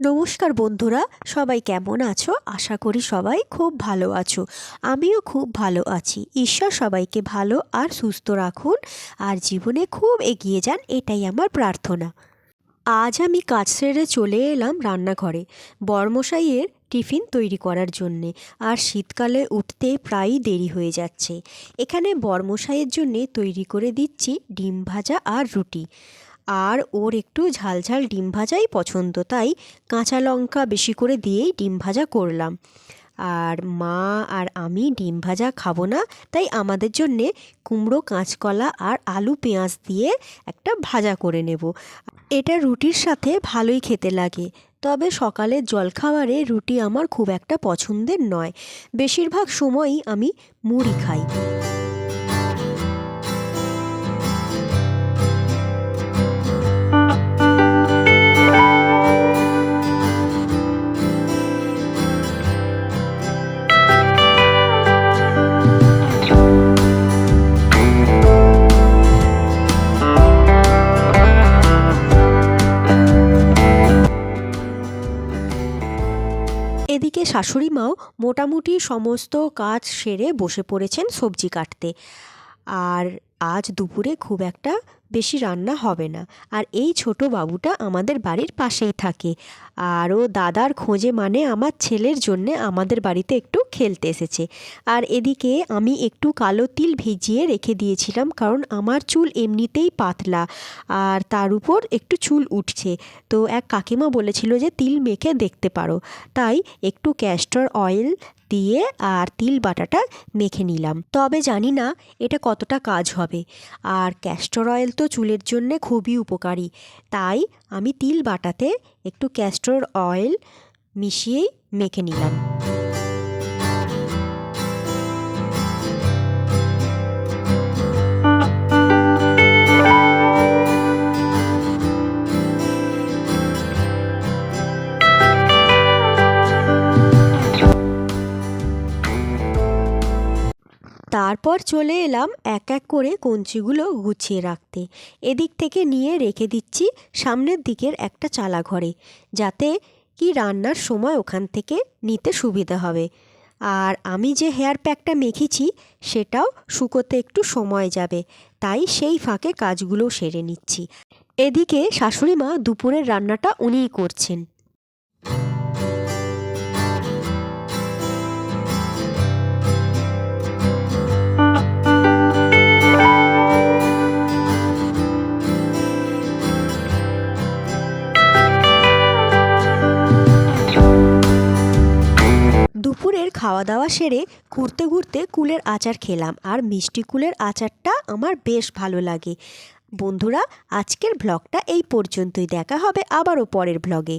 নমস্কার বন্ধুরা, সবাই কেমন আছো? আশা করি সবাই খুব ভালো আছো। আমিও খুব ভালো আছি। ঈশ্বর সবাইকে ভালো আর সুস্থ রাখুন আর জীবনে খুব এগিয়ে যান, এটাই আমার প্রার্থনা। আজ আমি কাজ সেরে চলে এলাম রান্নাঘরে, বরমশাইয়ের টিফিন তৈরি করার জন্যে, আর শীতকালে উঠতে প্রায়ই দেরি হয়ে যাচ্ছে। এখানে বরমশাইয়ের জন্যে তৈরি করে দিচ্ছি ডিম ভাজা আর রুটি। আর ওর একটু ঝালঝাল ডিম ভাজাই পছন্দ, তাই কাঁচা লঙ্কা বেশি করে দিয়েই ডিম ভাজা করলাম। আর মা আর আমি ডিম ভাজা খাব না, তাই আমাদের জন্যে কুমড়ো, কাঁচকলা আর আলু পেঁয়াজ দিয়ে একটা ভাজা করে নেব। এটা রুটির সাথে ভালোই খেতে লাগে, তবে সকালের জলখাবারে রুটি আমার খুব একটা পছন্দের নয়। বেশিরভাগ সময়ই আমি মুড়ি খাই। শাশুড়ি মাও মোটামুটি সমস্ত কাজ সেরে বসে পড়েছেন সবজি কাটতে। আর আজ দুপুরে খুব একটা বেশি রান্না হবে না। আর এই ছোট বাবুটা আমাদের বাড়ির পাশেই থাকে। আর ও দাদার খোঁজে মানে আমার ছেলের জন্যে আমাদের বাড়িতে একটু খেলতে এসেছে। আর এদিকে আমি একটু কালো তিল ভিজিয়ে রেখে দিয়েছিলাম কারণ আমার চুল এমনিতেই পাতলা আর তার উপর একটু চুল উঠছে। তো এক কাকিমা বলেছিল যে তিল মেখে দেখতে পারো। তাই একটু ক্যাস্টর অয়েল দিয়ে আর তিল বাটাটা মেখে নিলাম। তবে জানি না এটা কতটা কাজ হবে। আর ক্যাস্টর অয়েল তো চুলের জন্য খুবই উপকারী। তাই আমি তিল বাটাতে একটু ক্যাস্টর অয়েল মিশিয়েই মেখে নিলাম। তারপর চলে এলাম এক এক করে কঞ্চিগুলো গুছিয়ে রাখতে। এদিক থেকে নিয়ে রেখে দিচ্ছি সামনের দিকের একটা চালা ঘরে, যাতে কি রান্নার সময় ওখান থেকে নিতে সুবিধা হবে। আর আমি যে হেয়ার প্যাকটা মেখেছি, সেটাও শুকোতে একটু সময় যাবে, তাই সেই ফাঁকে কাজগুলো সেরে নিচ্ছি। এদিকে শাশুড়ি মা দুপুরের রান্নাটা উনিই করছেন। খাওয়া দাওয়া সেরে ঘুরতে ঘুরতে কুলের আচার খেলাম। আর মিষ্টি কুলের আচারটা আমার বেশ ভালো লাগে। বন্ধুরা, আজকের ব্লগটা এই পর্যন্তই। দেখা হবে আবারও পরের ব্লগে।